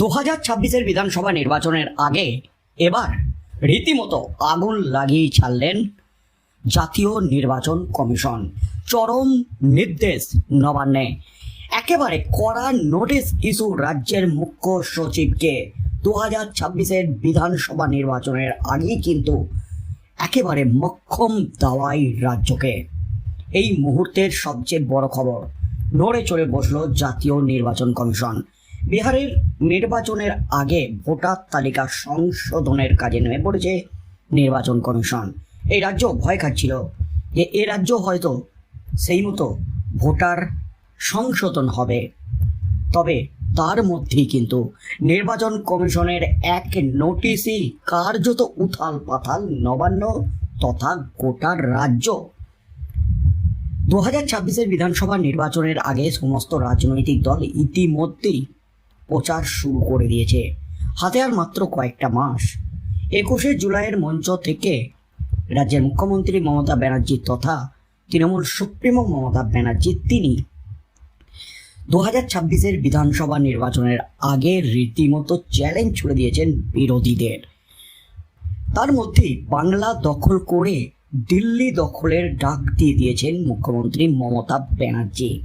দু হাজার ছাব্বিশের বিধানসভা নির্বাচনের আগে এবার রীতিমতো আগুন লাগিয়ে ছাড়লেন জাতীয় নির্বাচন কমিশন। চরম নির্দেশ নবান্নে। একেবারে কড়া নোটিশ ইস্যু রাজ্যের মুখ্য সচিবকে দু হাজার ছাব্বিশের বিধানসভা নির্বাচনের আগেই কিন্তু একেবারে মক্ষম দাওয়াই রাজ্যকে। এই মুহূর্তের সবচেয়ে বড় খবর, নড়ে চড়ে বসল জাতীয় নির্বাচন কমিশন। বিহারের নির্বাচনের আগে ভোটার তালিকা সংশোধনের কাজে নেমে পড়েছে নির্বাচন কমিশন। এই রাজ্য ভয় খাচ্ছিল যে এ রাজ্য হয়তো সেই মতো ভোটার সংশোধন হবে। তবে তার মধ্যেই কিন্তু নির্বাচন কমিশনের এক নোটিশই কার্যত উথাল পাথাল নবান্ন তথা গোটা রাজ্য। দু হাজার ছাব্বিশের বিধানসভা নির্বাচনের আগে সমস্ত রাজনৈতিক দল ইতিমধ্যেই প্রচার শুরু করে দিয়েছে। হাতে আর মাত্র কয়েকটা মাস। একুশে জুলাইয়ের মঞ্চ থেকে রাজ্যের মুখ্যমন্ত্রী মমতা ব্যানার্জি তথা তৃণমূল সুপ্রিমো মমতা ব্যানার্জি তিনি দু হাজার ছাব্বিশের বিধানসভা নির্বাচনের আগে রীতিমতো চ্যালেঞ্জ ছুড়ে দিয়েছেন বিরোধীদের। তার মধ্যেই বাংলা দখল করে দিল্লি দখলের ডাক দিয়ে দিয়েছেন মুখ্যমন্ত্রী মমতা ব্যানার্জি।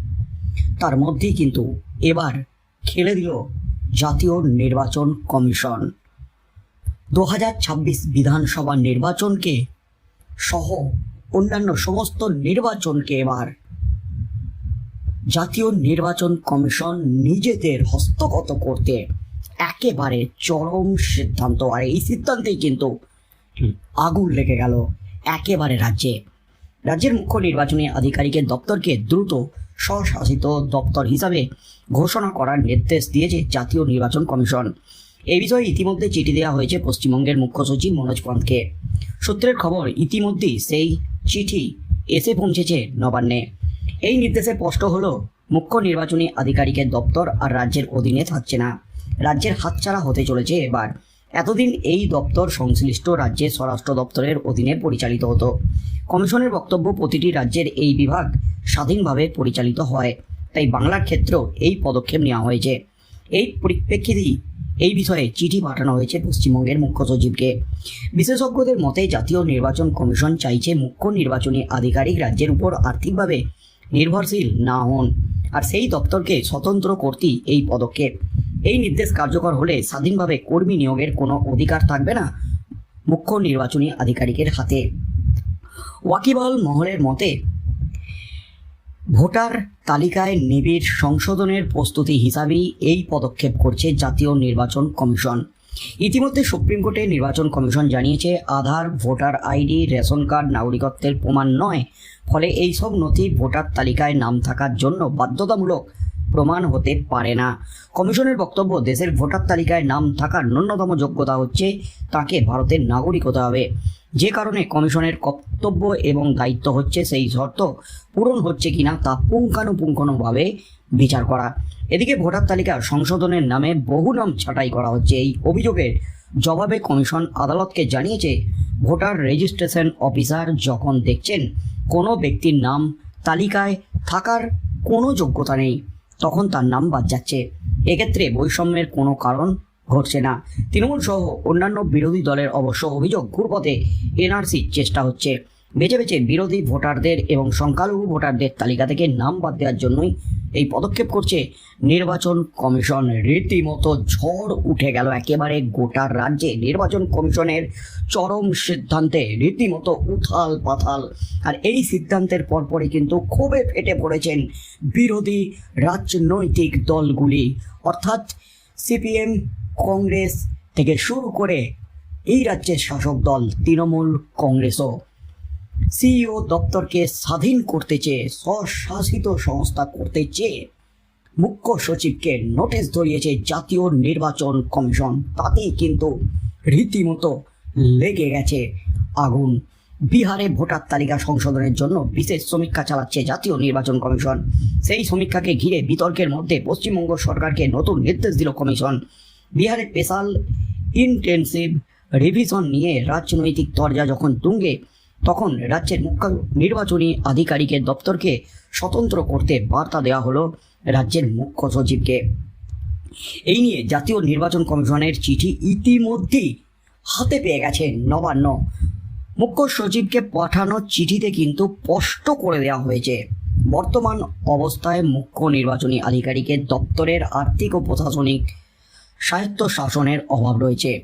তার মধ্যেই কিন্তু এবার খেলে দিল জাতীয় নির্বাচন কমিশন। দু হাজার ছাব্বিশ বিধানসভা নির্বাচনকে সহ অন্যান্য সমস্ত নির্বাচনকে এবার জাতীয় নির্বাচন কমিশন নিজেদের হস্তগত করতে একেবারে চরম সিদ্ধান্ত। আর এই সিদ্ধান্তেই কিন্তু আগুন লেগে গেল একেবারে রাজ্যে। রাজ্যের মুখ্য নির্বাচনী আধিকারিকের দপ্তরকে দ্রুত স্বশাসিত দপ্তর হিসাবে ঘোষণা করার নির্দেশ দিয়েছে জাতীয় নির্বাচন কমিশন। এই বিষয়ে ইতিমধ্যে চিঠি দেওয়া হয়েছে পশ্চিমবঙ্গের মুখ্য সচিব মনোজ পন্থকে। সূত্রের খবর, ইতিমধ্যেই সেই চিঠি এসে পৌঁছেছে নবান্নে। এই নির্দেশে স্পষ্ট হলো, মুখ্য নির্বাচনী আধিকারিকের দপ্তর আর রাজ্যের অধীনে থাকছে না। রাজ্যের হাতছাড়া হতে চলেছে এবার। এতদিন এই দপ্তর সংশ্লিষ্ট রাজ্যের স্বরাষ্ট্র দপ্তরের অধীনে পরিচালিত হতো। কমিশনের বক্তব্য প্রতিটি রাজ্যের এই বিভাগ স্বাধীনভাবে পরিচালিত হয়। তাই বাংলার ক্ষেত্রেও এই পদক্ষেপ নেওয়া হয়েছে। এই পরিপ্রেক্ষিতেই এই বিষয়ে চিঠি পাঠানো হয়েছে পশ্চিমবঙ্গের মুখ্য সচিবকে। বিশেষজ্ঞদের মতে জাতীয় নির্বাচন কমিশন চাইছে মুখ্য নির্বাচনী আধিকারিক রাজ্যের উপর আর্থিকভাবে নির্ভরশীল না হন। আর সেই দপ্তরকে স্বতন্ত্র করতেই এই পদক্ষেপ। এই নির্দেশ কার্যকর হলে স্বাধীনভাবে কর্মী নিয়োগের কোনো অধিকার থাকবে না, মুখ্য নির্বাচনী আধিকারিকের হাতে। ওয়াকিবল মহলের মতে, ভোটার তালিকায় নিবিড় সংশোধনের প্রস্তুতি হিসাবেই এই পদক্ষেপ করছে জাতীয় নির্বাচন কমিশন। ইতিমধ্যে সুপ্রিম কোর্টে নির্বাচন কমিশন জানিয়েছে, Aadhaar, voter ID, ration card, নাগরিকত্বের প্রমাণ নয়। ফলে এই সব নথি ভোটার তালিকায় নাম থাকার জন্য বাধ্যতামূলক প্রমাণ হতে পারে না। কমিশনের বক্তব্য, দেশের ভোটার তালিকায় নাম থাকার ন্যূনতম যোগ্যতা হচ্ছে তাকে ভারতের নাগরিক হতে হবে। যে কারণে কমিশনের কর্তব্য এবং দায়িত্ব হচ্ছে সেই শর্ত পূরণ হচ্ছে কিনা তা পুঙ্খানুপুঙ্খানুভাবে বিচার করা। এদিকে ভোটার তালিকা সংশোধনের নামে বহু নাম ছাঁটাই করা হচ্ছে। এই অভিযোগের জবাবে কমিশন আদালতকে জানিয়েছে, ভোটার রেজিস্ট্রেশন অফিসার যখন দেখছেন কোনো ব্যক্তির নাম তালিকায় থাকার কোনো যোগ্যতা নেই তখন তার নাম বাদ যাচ্ছে। এক্ষেত্রে বৈষম্যের কোনো কারণ ঘটছে না। তৃণমূল সহ অন্যান্য বিরোধী দলের অবশ্য অভিযোগ ঘুরপথে এনআরসির চেষ্টা হচ্ছে। বেছে বেছে বিরোধী ভোটারদের এবং সংখ্যালঘু ভোটারদের তালিকা থেকে নাম বাদ দেওয়ার জন্যই এই পদক্ষেপ করছে নির্বাচন কমিশন। রীতিমতো ঝড় উঠে গেল একেবারে গোটা রাজ্যে। নির্বাচন কমিশনের চরম সিদ্ধান্তে রীতিমতো উথাল পাথাল। আর এই সিদ্ধান্তের পরপরই কিন্তু ক্ষোভে ফেটে পড়েছেন বিরোধী রাজনৈতিক দলগুলি। অর্থাৎ সিপিএম, কংগ্রেস থেকে শুরু করে এই রাজ্যের শাসক দল, তৃণমূল কংগ্রেসও। সিইও দপ্তরকে স্বাধীন করতে চেয়ে, স্বশাসিত সংস্থা করতে চেয়ে মুখ্য সচিবকে নোটিশ ধরিয়েছে জাতীয় নির্বাচন কমিশন। তাতেই কিন্তু রীতিমতো লেগে গেছে আগুন। বিহারে ভোটার তালিকা সংশোধনের জন্য বিশেষ সমীক্ষা চালাচ্ছে জাতীয় নির্বাচন কমিশন। সেই সমীক্ষাকে ঘিরে বিতর্কের মধ্যে পশ্চিমবঙ্গ সরকারকে নতুন নির্দেশ দিল কমিশন। বিহারে স্পেশাল ইন্টেন্সিভ রিভিশন নিয়ে রাজনৈতিক দরজা যখন তুঙ্গে তখন রাজ্যের মুখ্য নির্বাচনী আধিকারিকের দপ্তরকে স্বতন্ত্র করতে বার্তা দেওয়া হলো রাজ্যের মুখ্য সচিবকে। এই নিয়ে জাতীয় নির্বাচন কমিশনের চিঠি ইতিমধ্যেই হাতে পেয়ে গেছে নবান্ন। মুখ্য সচিবকে পাঠানো চিঠিতে কিন্তু স্পষ্ট করে দেওয়া হয়েছে। বর্তমান অবস্থায় মুখ্য নির্বাচনী আধিকারিকের দপ্তরের আর্থিক ও প্রশাসনিক স্বায়ত্ত শাসনের অভাব রয়েছে।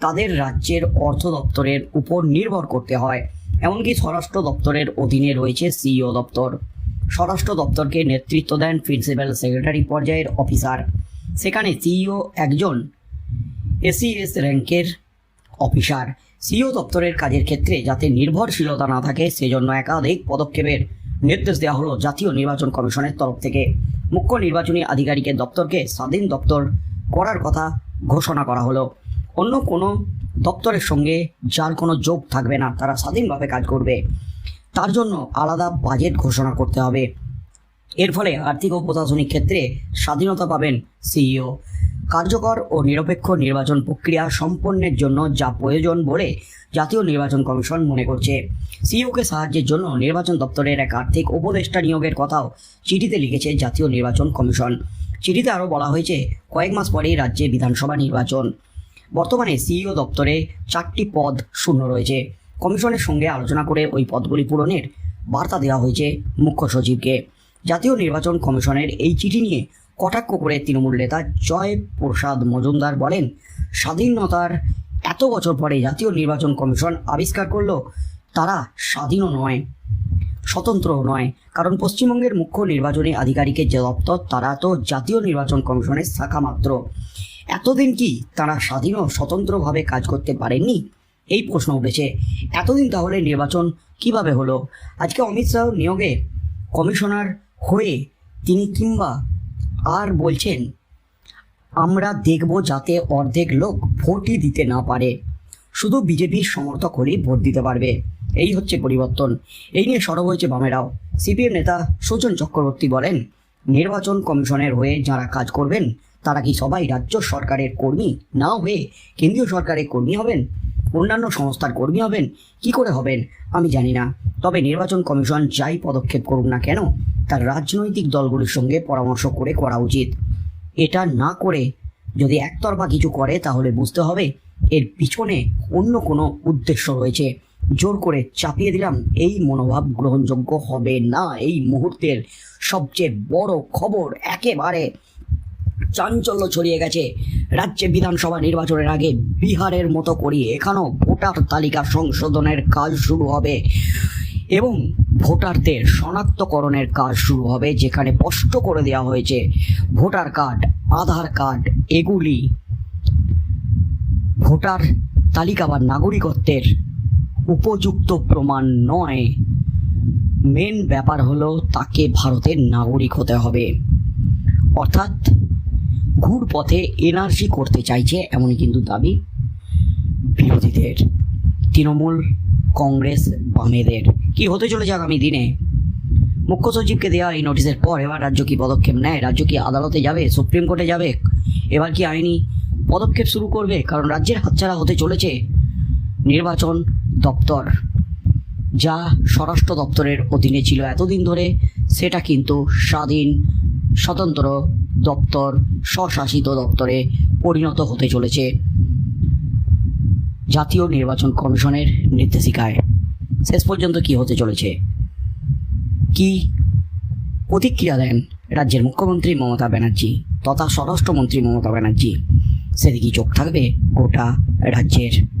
তাদের রাজ্যের অর্থ দপ্তরের উপর নির্ভর করতে হয়। এমনকি স্বরাষ্ট্র দপ্তরের অধীনে রয়েছে সিইও দপ্তর। স্বরাষ্ট্র দপ্তরকে নেতৃত্ব দেন প্রিন্সিপাল সেক্রেটারি পর্যায়ের অফিসার। সেখানে সিইও একজন এসিএস র্যাঙ্কের অফিসার। সিইও দপ্তরের কাজের ক্ষেত্রে যাতে নির্ভরশীলতা না থাকে, সেজন্য একাধিক পদক্ষেপের নির্দেশ দেওয়া হলো জাতীয় নির্বাচন কমিশনের তরফ থেকে। মুখ্য নির্বাচনী আধিকারিকের দপ্তরকে স্বাধীন দপ্তর করার কথা ঘোষণা করা হলো। অন্য কোনো দপ্তরের সঙ্গে যার কোনো যোগ থাকবে না, তারা স্বাধীনভাবে কাজ করবে। তার জন্য আলাদা বাজেট ঘোষণা করতে হবে। এর ফলে আর্থিক ও প্রশাসনিক ক্ষেত্রে স্বাধীনতা পাবেন সিইও। কার্যকর ও নিরপেক্ষ নির্বাচন প্রক্রিয়া সম্পন্নের জন্য যা প্রয়োজন বলে জাতীয় নির্বাচন কমিশন মনে করছে। সিইওকে সাহায্যের জন্য নির্বাচন দপ্তরের এক আর্থিক উপদেষ্টা নিয়োগের কথাও চিঠিতে লিখেছে জাতীয় নির্বাচন কমিশন। চিঠিতে আরও বলা হয়েছে, কয়েক মাস পরেই রাজ্যে বিধানসভা নির্বাচন। বর্তমানে সিইও দপ্তরে চারটি পদ শূন্য রয়েছে। কমিশনের সঙ্গে আলোচনা করে ওই পদগুলি পূরণের বার্তা দেওয়া হয়েছে মুখ্য সচিবকে। জাতীয় নির্বাচন কমিশনের এই চিঠি নিয়ে কটাক্ষ করে তৃণমূল নেতা জয় প্রসাদ মজুমদার বলেন, স্বাধীনতার এত বছর পরে জাতীয় নির্বাচন কমিশন আবিষ্কার করল, তারা স্বাধীনও নয় স্বতন্ত্র নয়। কারণ পশ্চিমবঙ্গের মুখ্য নির্বাচনী আধিকারিকের যে দপ্তর, তারা তো জাতীয় নির্বাচন কমিশনের শাখা মাত্র এতদিন কি তারা স্বাধীন ও স্বতন্ত্রভাবে কাজ করতে পারেননি? এই প্রশ্ন উঠেছে। এতদিন তাহলে নির্বাচন কীভাবে হলো? আজকে অমিত শাহ নিয়োগে কমিশনার হয়ে তিনি কিংবা আর বলছেন, আমরা দেখব যাতে অর্ধেক লোক ভোটই দিতে না পারে। শুধু বিজেপির সমর্থক হলেই ভোট দিতে পারবে। এই হচ্ছে পরিবর্তন। এই নিয়ে সরব হয়েছে বামেরাও। সিপিএম নেতা সুজন চক্রবর্তী বলেন, নির্বাচন কমিশনের হয়ে যারা কাজ করবেন তারা কি সবাই রাজ্য সরকারের কর্মী? না হয়ে কেন্দ্রীয় সরকারের কর্মী হবেন? অন্যান্য সংস্থার কর্মী হবেন? কি করে হবেন? আমি জানি না। তবে নির্বাচন কমিশন যাই পদক্ষেপ করুক না কেন, তার রাজনৈতিক দলগুলির সঙ্গে পরামর্শ করে করা উচিত। এটা না করে যদি একতরফা কিছু করে, তাহলে বুঝতে হবে এর পিছনে অন্য কোনো উদ্দেশ্য রয়েছে। জোর করে চাপিয়ে দিলাম, এই মনোভাব গ্রহণযোগ্য হবে না। এই মুহূর্তের সবচেয়ে বড় খবর একেবারে চাঞ্চল্য ছড়িয়ে গেছে। রাজ্যে বিধানসভা নির্বাচনের আগে বিহারের মতো করিয়ে এখানেও ভোটার তালিকা সংশোধনের কাজ শুরু হবে এবং ভোটারদের শনাক্তকরণের কাজ শুরু হবে, যেখানে স্পষ্ট করে দেওয়া হয়েছে, ভোটার কার্ড, আধার কার্ড এগুলি ভোটার তালিকা বা নাগরিকত্বের উপযুক্ত প্রমাণ নয়। মেন ব্যাপার হলো তাকে ভারতের নাগরিক হতে হবে। অর্থাৎ ঘুর পথে এনআরসি করতে চাইছে, এমনই কিন্তু দাবি বিরোধীদের। তৃণমূল কংগ্রেস বামেদের। কি হতে চলেছে আগামী দিনে? মুখ্য সচিবকে দেওয়া এই নোটিশের পর এবার রাজ্য কি পদক্ষেপ নেয়? রাজ্য কি আদালতে যাবে? সুপ্রিম কোর্টে যাবে? এবার কি আইনি পদক্ষেপ শুরু করবে? কারণ রাজ্যের হাতছাড়া হতে চলেছে নির্বাচন দপ্তর। যা স্বরাষ্ট্র দপ্তরের অধীনে ছিল এতদিন ধরে, সেটা কিন্তু স্বাধীন, স্বতন্ত্র দপ্তর, স্বশাসিত দপ্তরে পরিণত হতে চলেছে। জাতীয় নির্বাচন কমিশনের নির্দেশিকায়। শেষ পর্যন্ত কি হতে চলেছে? কি প্রতিক্রিয়া দেন রাজ্যের মুখ্যমন্ত্রী মমতা ব্যানার্জি তথা স্বরাষ্ট্রমন্ত্রী মমতা ব্যানার্জি? সেদিকে চোখ থাকবে গোটা রাজ্যের